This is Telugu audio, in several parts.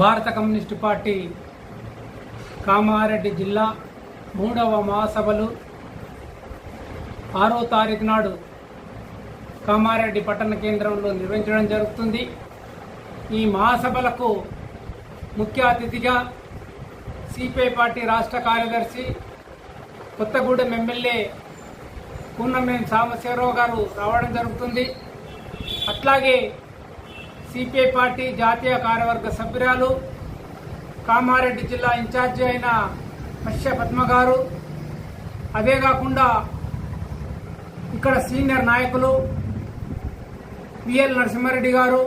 భారత కమ్యూనిస్టు పార్టీ కామారెడ్డి జిల్లా మూడవ మహాసభలు ఆరో తారీఖు నాడు కామారెడ్డి పట్టణ కేంద్రంలో నిర్వహించడం జరుగుతుంది. ఈ మహాసభలకు ముఖ్య అతిథిగా సిపిఐ పార్టీ రాష్ట్ర కార్యదర్శి కొత్తగూడెం ఎమ్మెల్యే పూర్ణమేని సాంబశివరావు గారు రావడం జరుగుతుంది. అట్లాగే సిపిఐ పార్టీ జాతీయ కార్యవర్గ సభ్యురాలు కామారెడ్డి జిల్లా ఇన్ఛార్జి అయిన మత్స్య పద్మ గారు. అదే కాకుండా ఇక్కడ సీనియర్ నాయకులు విఎల్ నరసింహారెడ్డి గారు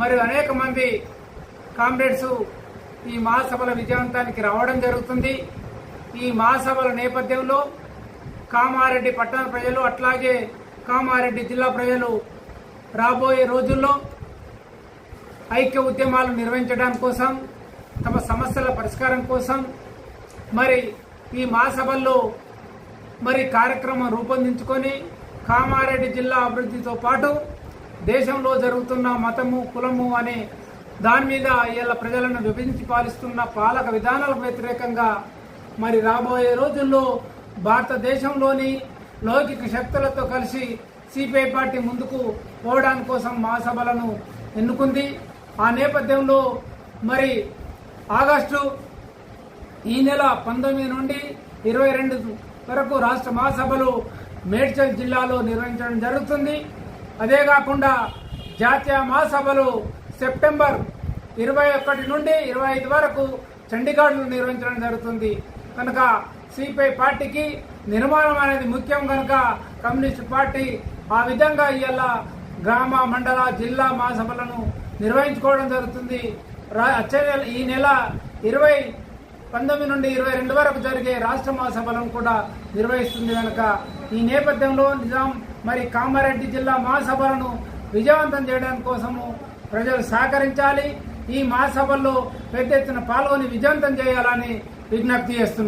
మరియు అనేక మంది కామ్రేడ్స్ ఈ మహాసభల విజయవంతానికి రావడం జరుగుతుంది. ఈ మహాసభల నేపథ్యంలో కామారెడ్డి పట్టణ ప్రజలు అట్లాగే కామారెడ్డి జిల్లా ప్రజలు రాబోయే రోజుల్లో ఐక్య ఉద్యమాలు నిర్వహించడం కోసం తమ సమస్యల పరిష్కారం కోసం మరి ఈ మహాసభల్లో మరి కార్యక్రమం రూపొందించుకొని కామారెడ్డి జిల్లా అభివృద్ధితో పాటు దేశంలో జరుగుతున్న మతము కులము అనే దాని మీద ఇలా ప్రజలను విభజించి పాలిస్తున్న పాలక విధానాలకు వ్యతిరేకంగా మరి రాబోయే రోజుల్లో భారతదేశంలోని లౌకిక శక్తులతో కలిసి సిపిఐ పార్టీ ముందుకు పోవడానికి కోసం మహాసభలను ఎన్నుకుంది. ఆ నేపథ్యంలో మరి ఆగస్టు ఈ నెల పంతొమ్మిది నుండి ఇరవై రెండు వరకు రాష్ట్ర మహాసభలు మేడ్చల్ జిల్లాలో నిర్వహించడం జరుగుతుంది. అదే కాకుండా జాతీయ మహాసభలు సెప్టెంబర్ ఇరవై ఒకటి నుండి ఇరవై ఐదు వరకు చండీగఢ్లో నిర్వహించడం జరుగుతుంది. కనుక సిపిఐ పార్టీకి నిర్మాణం అనేది ముఖ్యం కనుక కమ్యూనిస్ట్ పార్టీ ఆ విధంగా ఇవాళ గ్రామ మండల జిల్లా మహాసభలను నిర్వహించుకోవడం జరుగుతుంది. వచ్చే నెల ఈ నెల ఇరవై పంతొమ్మిది నుండి ఇరవై రెండు వరకు జరిగే రాష్ట్ర మహాసభలను కూడా నిర్వహిస్తుంది కనుక ఈ నేపథ్యంలో నిజాం మరి కామారెడ్డి జిల్లా మహాసభలను విజయవంతం చేయడం కోసము ప్రజలు సహకరించాలి. ఈ మహాసభల్లో పెద్ద ఎత్తున పాల్గొని విజయవంతం చేయాలని విజ్ఞప్తి చేస్తున్నారు